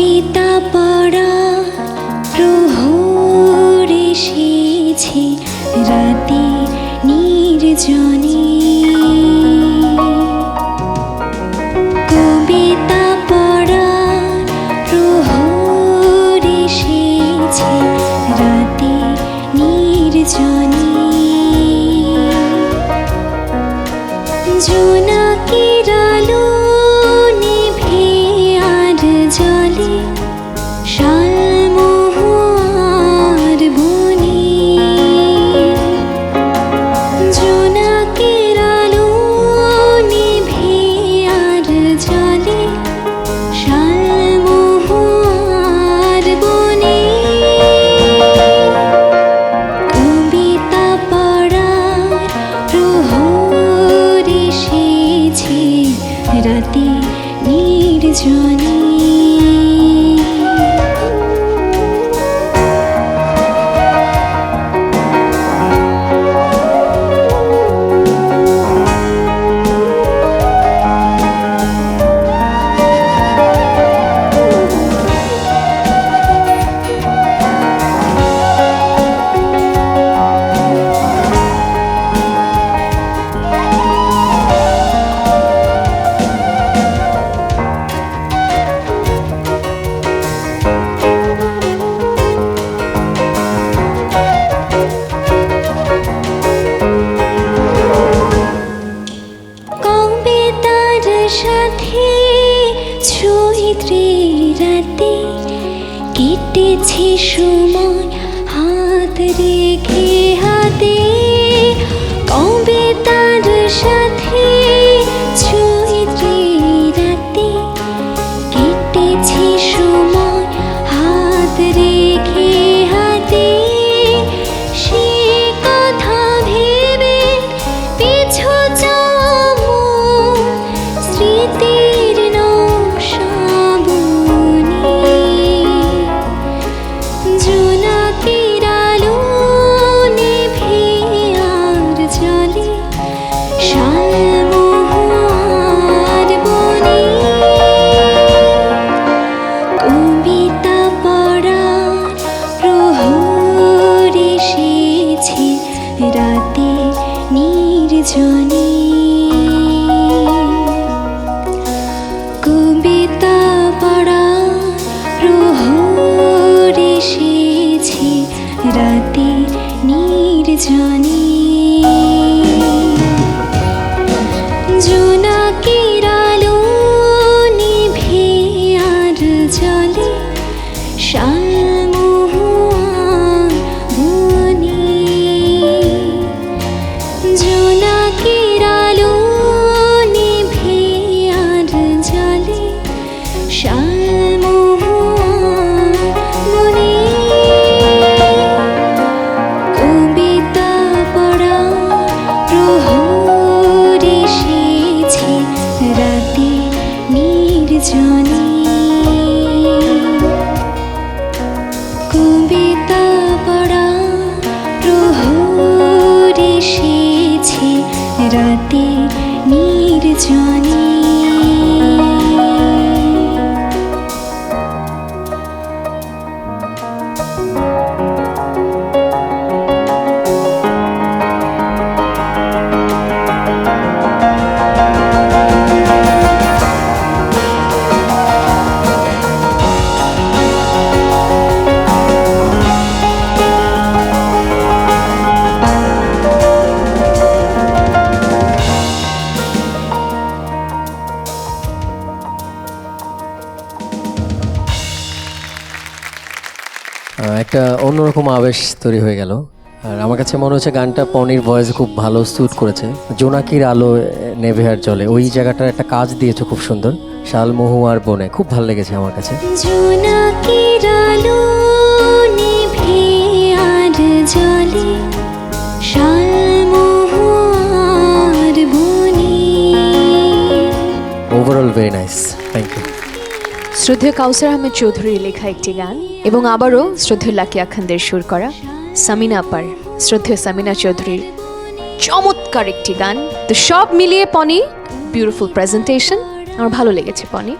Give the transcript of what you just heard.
কবিতা পড়া প্রহর এসেছে রাতে নির্জনে। কবিতা পড়া রাতে নির্জনে কেটেছে সময় হাত রেখে নির্জনে কবিতা পড়া প্রহর এসেছে রাতে নির্জনে নির্জনে একটা অন্যরকম আবেশ তৈরি হয়ে গেল। আর আমার কাছে মনে হচ্ছে গানটা পনির ভয়েস খুব ভালো স্যুট করেছে। জোনাকির আলো এ, নেভে আর জলে। ওই জায়গাটার একটা কাজ দিয়েছে খুব সুন্দর। শালমহু আর বনে। খুব ভালো লেগেছে আমার কাছে। জোনাকির আলো নিভে জলে overall very nice thank you শ্রদ্ধেয় কাউসার আহমেদ চৌধুরীর লেখা একটি গান এবং আবারও শ্রদ্ধেয় লাকি আখানদের সুর করা সামিনা আপার, শ্রদ্ধেয় সামিনা চৌধুরীর চমৎকার একটি গান। তো সব মিলিয়ে পনি বিউটিফুল প্রেজেন্টেশন আমার ভালো লেগেছে, পনি।